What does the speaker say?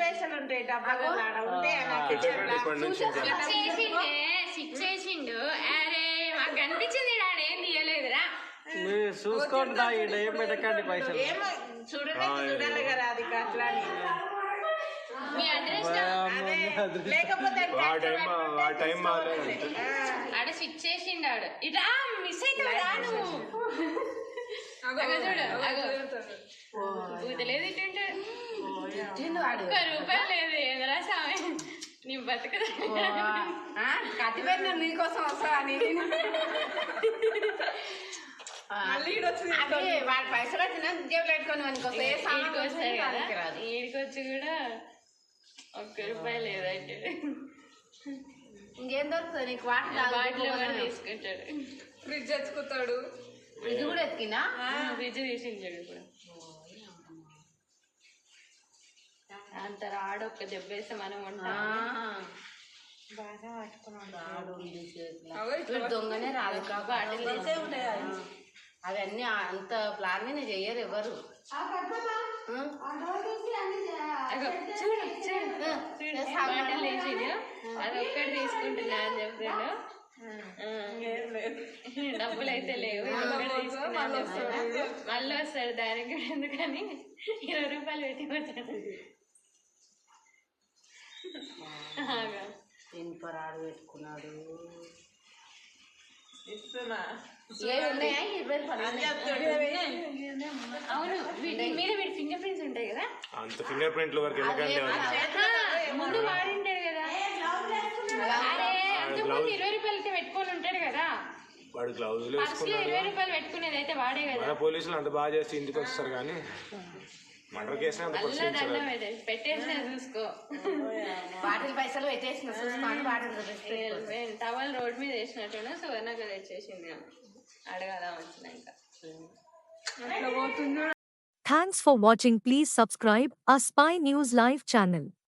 పైసలు ఉంటాయి డబ్బాలో. సిక్స్ చేసిండే అరే మాకు కనిపించింది ఏం తీయలేదురా చూసుకోండి ఏం పెట్టకండి పైసలు చూడాలి కదా అది అట్లా ఆడ స్విచ్ చేసిండు ఆడు ఇట్లా మిస్ అవుతావు రా ఒక్క రూపాయి లేదు ఎదురా స్వామి? నీ బతుకదా? కత్తి పెట్టిన నీకోసం అదే వాడి పైసలు వచ్చినా పెట్టుకొని ఏ సామాన్ కూడా ఒక్క రూపాయి లేదంటే. ఇంకేం దొరుకుతుంది? నీకు వాటర్ బాటిల్ కూడా తీసుకుంటాడు. ఫ్రిడ్జ్ ఎత్తుకుతాడు. ఫ్రిడ్జ్ కూడా ఎత్తికినా ఇప్పుడు. అంత రాడు దెబ్బేస్తే మనం ఉంటాం వీడు దొంగనే రాదు బాటిల్ అవన్నీ అంత ప్లాన్ చెయ్యరు ఎవరు. అగో, చూడు చూడు. చూడు బాటిల్ వేసిండు అది ఒక్కటి తీసుకుంటున్నా అని చెప్పాడు డబ్బులు అయితే లేవు. మళ్ళీ వస్తాడు దానికి కూడా. ఎందుకని? ఇరవై రూపాయలు పెట్టి వచ్చాడు ఆగా. ఇనుపరాడు పెట్టుకున్నాడు? అవును మీద ఫింగర్ ప్రింట్స్ ఉంటాయి కదా? అంత ఫింగర్ వరకు ముందు వాడింటాడు కదా. అరే అంతకుముందు ఇరవై రూపాయలు అయితే పెట్టుకొని ఉంటాడు కదా వాడు గ్లౌజులు వేసుకున్నాడు. మన పోలీసులు అంత బాగా చేస్తే ఇంటికి వస్తారు కానీ మర్డర్ కేసు అంత బాటిల్ పైసలు టవల్ రోడ్ మీద వేసినట్టున్నా సువర్ణకు తెచ్చేసింది. అడగాల అట్లా పోతుందో Thanks for watching. Please subscribe our Spy News Live channel.